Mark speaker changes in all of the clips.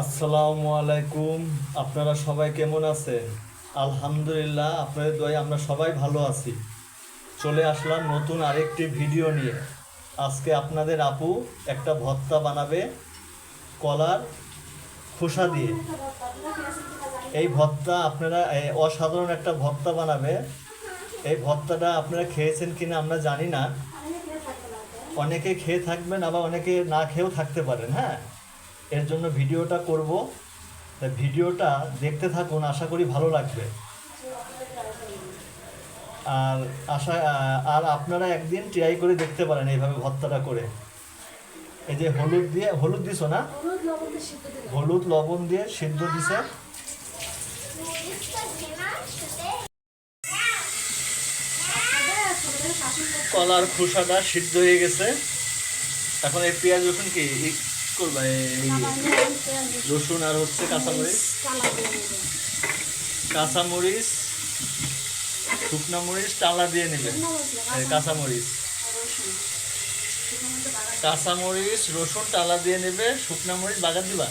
Speaker 1: আসসালামু আলাইকুম। আপনারা সবাই কেমন আছেন? আলহামদুলিল্লাহ, আপনাদের দয়ে আমরা সবাই ভালো আছি। চলে আসলাম নতুন আরেকটি ভিডিও নিয়ে। আজকে আপনাদের আপু একটা ভর্তা বানাবে কলার খোসা দিয়ে। এই ভর্তা আপনারা অসাধারণ একটা ভর্তা বানাবে। এই ভর্তাটা আপনারা খেয়েছেন কিনা আমরা জানি না। অনেকে খেয়ে থাকবেন, আবার অনেকে না খেয়েও থাকতে পারেন হ্যাঁ? এর জন্য ভিডিওটা করব। তা ভিডিওটা দেখতে থাকুন আশা করি ভালো লাগবে। আর আশা আর আপনারা একদিন ট্রাই করে দেখতে পারেন এইভাবে ভর্তাটা করে। এই যে হলুদ দিয়ে হলুদ দিছো না?
Speaker 2: হলুদ লবণ দিয়ে সিদ্ধ
Speaker 1: দিছে। কলার খোসাটা সিদ্ধ হয়ে গেছে। এখন এই পেঁয়াজ রসুন কি? রসুন আর হচ্ছে কাঁচামরিচ। কাঁচামরিচ, শুকনা মরিচ, টালা দিয়ে নেবেন কাঁচামরিচ। কাঁচামরিচ, রসুন, টালা দিয়ে নেবে, শুকনা মরিচ, বাগার দিবা।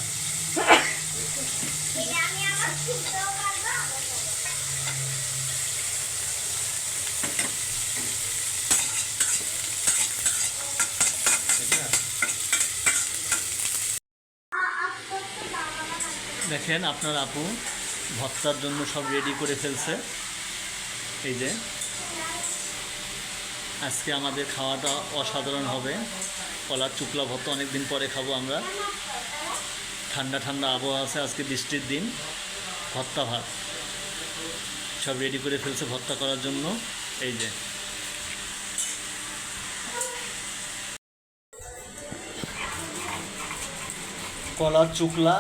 Speaker 1: দেখেন আপনার আপু ভর্তার জন্য সব রেডি করে ফেলছে। এই যে। আজকে আমাদের খাওয়াটা অসাধারণ হবে। কলার চুকলা ভর্তা অনেক দিন পরে খাব আমরা। ঠান্ডা ঠান্ডা আবহাওয়া আছে আজকে বৃষ্টির দিন। ভর্তা ভাত। সব রেডি করে ফেলছে ভর্তা করার জন্য। এই যে। কলার চুকলা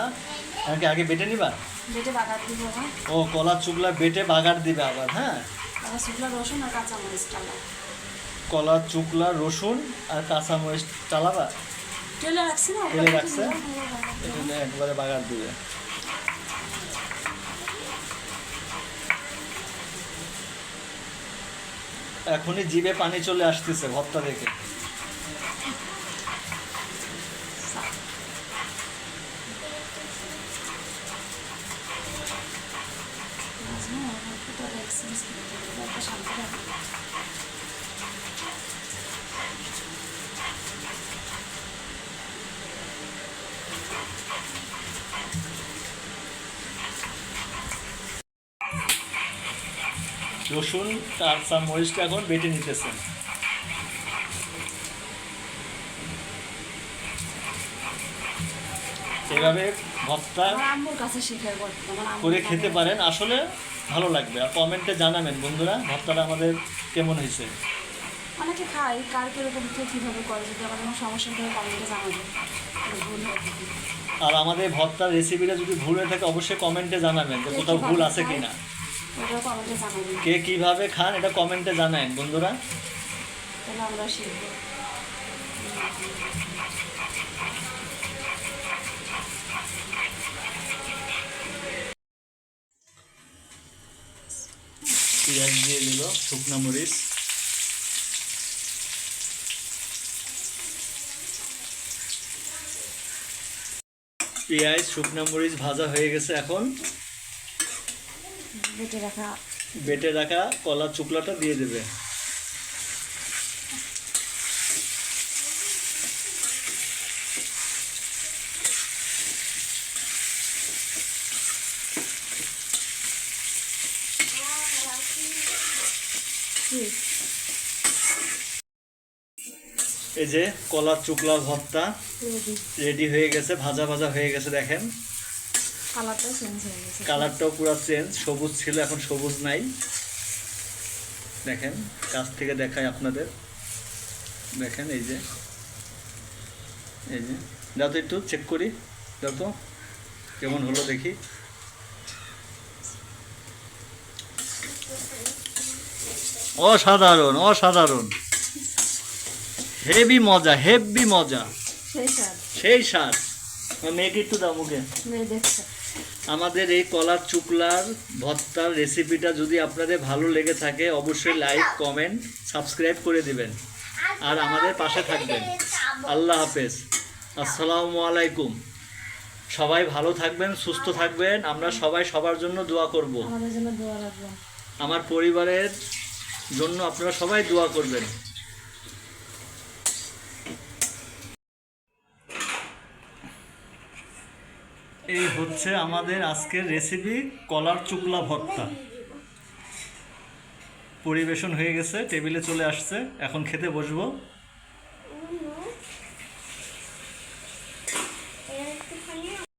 Speaker 1: আমাকে আগে বেটে নিবা?
Speaker 2: বেটে বাগার দিব হ্যাঁ।
Speaker 1: ও কলার চুকলা বেটে বাগার দিবে আবার হ্যাঁ?
Speaker 2: রসুন আর কাঁচা মরিচ চালা
Speaker 1: কলার চুকলা রসুন আর কাঁচামরিচ চালাবা?
Speaker 2: তেলে রাখছি না
Speaker 1: তেলে রাখছে? এখানে একবারে বাগার দিবে। এখনই জিভে পানি চলে আসতেছে ভর্তা দেখে।
Speaker 2: হ্যাঁ, একটু তো experience করতে হবে, একটা শান্ত রাখবে।
Speaker 1: রসুন কাঁচা মরিচটা এখন বেটে নিতেছেন এভাবে ভর্তা করে খেতে পারেন। আসলে ভালো লাগবে। আর কমেন্টে জানাবেন বন্ধুরা ভর্তাটা আমাদের কেমন হয়েছে?
Speaker 2: অনেকে খাই কার কীরকম কে কীভাবে করে যদি আমার কোনো সমস্যা কমেন্টে জানাবে ভুল থাকে।
Speaker 1: আর আমাদের ভর্তার রেসিপিটা যদি ভুল হয়ে থাকে অবশ্যই কমেন্টে জানাবেন যে কোথাও ভুল আছে কি না
Speaker 2: জানাবেন।
Speaker 1: কে কীভাবে খান এটা কমেন্টে জানান বন্ধুরা।
Speaker 2: তাহলে আমরা শিখব।
Speaker 1: দিল শুকনো মরিচ। পেঁয়াজ শুকনো মরিচ ভাজা হয়ে গেছে এখন।
Speaker 2: বেটে রাখা
Speaker 1: বেটে রাখা কলা চুকলাটা দিয়ে দেবে
Speaker 2: কি
Speaker 1: এই যে কলার চুকলা ভর্তা
Speaker 2: রেডি
Speaker 1: হয়ে গেছে ভাজা ভাজা হয়ে গেছে দেখেন।
Speaker 2: কালারটা চেঞ্জ হয়ে গেছে।
Speaker 1: কালারটাও পুরো চেঞ্জ সবুজ ছিল এখন সবুজ নাই। দেখেন কাছ থেকে দেখাই আপনাদের। দেখেন এই যে। এই যে। দাও তো একটু চেক করি। দাও তো। কেমন হলো দেখি। অসাধারণ অসাধারণ। হেভি মজা হেভি মজা।
Speaker 2: সেই
Speaker 1: সার মেয়েকে একটু দাও মুখে। আমাদের এই কলার চুকলার ভর্তার রেসিপিটা যদি আপনাদের ভালো লেগে থাকে অবশ্যই লাইক কমেন্ট সাবস্ক্রাইব করে দিবেন। আর আমাদের পাশে থাকবেন। আল্লাহ হাফেজ। আসসালামু আলাইকুম। সবাই ভালো থাকবেন সুস্থ থাকবেন। আমরা সবাই সবার জন্য দোয়া করব। আমার পরিবারের জন্য আপনারা সবাই দোয়া করবেন। এই হচ্ছে আমাদের আজকের রেসিপি কলার চুকলা ভর্তা। পরিবেশন হয়ে গেছে টেবিলে চলে আসছে। এখন খেতে বসবো।